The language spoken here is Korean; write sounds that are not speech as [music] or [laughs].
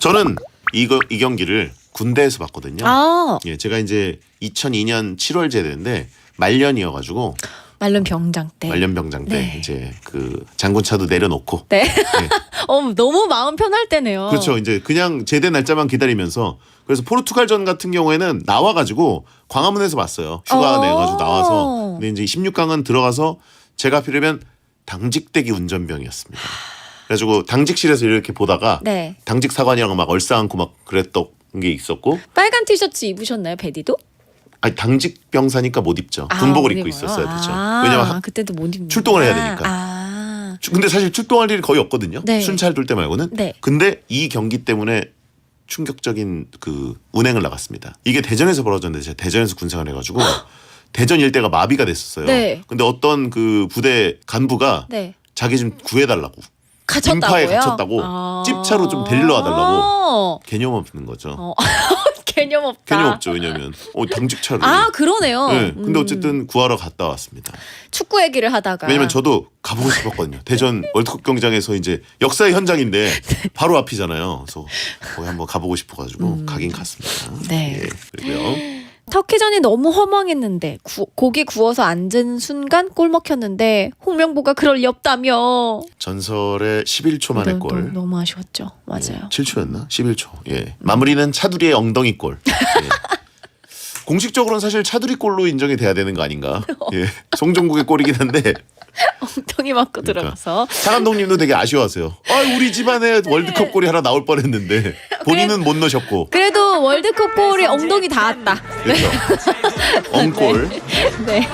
저는 이거 이 경기를 군대에서 봤거든요. 아 예, 제가 이제 2002년 7월 제대인데 말년이어가지고 말년 병장 때. 말년 병장 때 네. 이제 그 장군차도 내려놓고 네. [laughs] 어 너무 마음 편할 때네요. 그렇죠. 이제 그냥 제대 날짜만 기다리면서 그래서 포르투갈전 같은 경우에는 나와가지고 광화문에서 봤어요. 휴가 어. 내가지고 나와서. 근데 이제 16강은 들어가서 제가 필요면 당직대기 운전병이었습니다. 그래가지고 당직실에서 이렇게 보다가 네. 당직 사관이랑 막 얼싸안고 막 그랬던 게 있었고 빨간 티셔츠 입으셨나요, 베디도? 아니 당직 병사니까 못 입죠. 아, 군복을 못 입고? 있었어야 되죠. 아, 왜냐면 하- 그때도 못 입는. 출동을 해야 되니까. 아. 주- 근데 사실 출동할 일이 거의 없거든요. 네. 순찰 돌 때 말고는. 네. 근데 이 경기 때문에 충격적인 그 운행을 나갔습니다. 이게 대전에서 벌어졌는데 제가 대전에서 군생활 해가지고 대전 일대가 마비가 됐었어요. 네. 근데 어떤 그 부대 간부가 네. 자기 좀 구해달라고 갇혔다고요? 인파에 갇혔다고 아. 찝차로 좀 데리러 와달라고. 어. 개념 없는 거죠. 어. [laughs] 개념 없다. 개념 없죠. 왜냐면 어 당직차를. 아 그러네요. 네. 근데 음. 어쨌든 구하러 갔다 왔습니다. 축구 얘기를 하다가 왜냐면 저도 가보고 싶었거든요. 대전 [laughs] 월드컵 경기장에서 이제 역사의 현장인데 [laughs] 바로 앞이잖아요. 그래서 거기 한번 가보고 싶어가지고 가긴 갔습니다. 음. 네. 예, 그리고요. 터키전이 너무 허망했는데 구- 고기 구워서 앉은 순간 골 먹혔는데 홍명보가 그럴 리 없다며. 전설의 11초 만의 너무- 골. 너무 아쉬웠죠. 맞아요. 7초였나? 11초. 예. 마무리는 차두리의 엉덩이 골. 예. [laughs] 공식적으로는 사실 차두리 골로 인정이 돼야 되는 거 아닌가? [laughs] 예. 송종국의 골이긴 한데 엉덩이 맞고 그러니까. 들어가서. 차 감독님도 되게 아쉬워하세요. 아, 우리 집안에 월드컵 골이 하나 나올 뻔했는데 본인은 못 넣으셨고. 그래도 월드컵 골이 엉덩이 닿았다. 그렇죠. [laughs] 네. 엉골. 네.